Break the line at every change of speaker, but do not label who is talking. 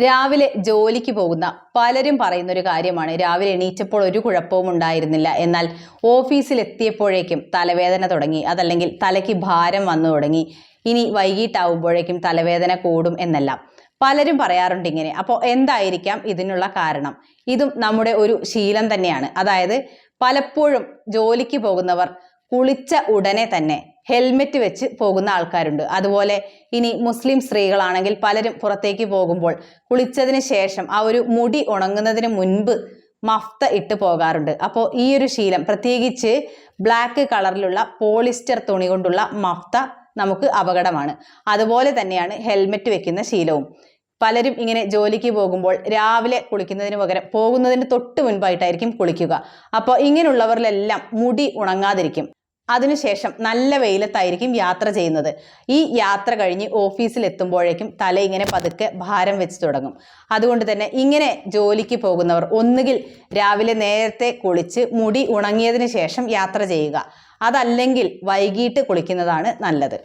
രാവിലെ ജോലിക്ക് പോകുന്ന പലരും പറയുന്ന ഒരു കാര്യമാണ്. രാവിലെ എണീറ്റപ്പോൾ ഒരു കുഴപ്പവും ഉണ്ടായിരുന്നില്ല. എന്നാൽ ഓഫീസിൽ എത്തിയപ്പോഴേക്കും തലവേദന തുടങ്ങി. അതല്ലെങ്കിൽ തലയ്ക്ക് ഭാരം വന്നു തുടങ്ങി. ഇനി വൈകിട്ടാവുമ്പോഴേക്കും തലവേദന കൂടും എന്നെല്ലാം. പലരും പറയാറുണ്ട് ഇങ്ങനെ. അപ്പോൾ എന്തായിരിക്കാം ഇതിനുള്ള കാരണം? ഇതും നമ്മുടെ ഒരു ശീലം തന്നെയാണ്. അതായത് പലപ്പോഴും ജോലിക്ക് പോകുന്നവർ കുളിച്ച ഉടനെ തന്നെ ഹെൽമെറ്റ് വെച്ച് പോകുന്ന ആൾക്കാരുണ്ട്. അതുപോലെ ഇനി മുസ്ലിം സ്ത്രീകളാണെങ്കിൽ പലരും പുറത്തേക്ക് പോകുമ്പോൾ കുളിച്ചതിന് ശേഷം ആ ഒരു മുടി ഉണങ്ങുന്നതിന് മുൻപ് മഫ്ത ഇട്ട് പോകാറുണ്ട്. അപ്പോൾ ഈ ഒരു ശീലം പ്രത്യേകിച്ച് ബ്ലാക്ക് കളറിലുള്ള പോളിസ്റ്റർ തുണി കൊണ്ടുള്ള മഫ്ത നമുക്ക് അപകടമാണ്. അതുപോലെ തന്നെയാണ് ഹെൽമെറ്റ് വെക്കുന്ന ശീലവും. പലരും ഇങ്ങനെ ജോലിക്ക് പോകുമ്പോൾ രാവിലെ കുളിക്കുന്നതിന് പകരം പോകുന്നതിന് തൊട്ട് മുൻപായിട്ടായിരിക്കും കുളിക്കുക. അപ്പോൾ ഇങ്ങനെയുള്ളവരിലെല്ലാം മുടി ഉണങ്ങാതിരിക്കും. അതിനുശേഷം നല്ല വെയിലത്തായിരിക്കും യാത്ര ചെയ്യുന്നത്. ഈ യാത്ര കഴിഞ്ഞ് ഓഫീസിൽ എത്തുമ്പോഴേക്കും തല ഇങ്ങനെ പതുക്കെ ഭാരം വെച്ച് തുടങ്ങും. അതുകൊണ്ട് തന്നെ ഇങ്ങനെ ജോലിക്ക് പോകുന്നവർ ഒന്നുകിൽ രാവിലെ നേരത്തെ കുളിച്ച് മുടി ഉണങ്ങിയതിന് ശേഷം യാത്ര ചെയ്യുക. അതല്ലെങ്കിൽ വൈകിട്ട് കുളിക്കുന്നതാണ് നല്ലത്.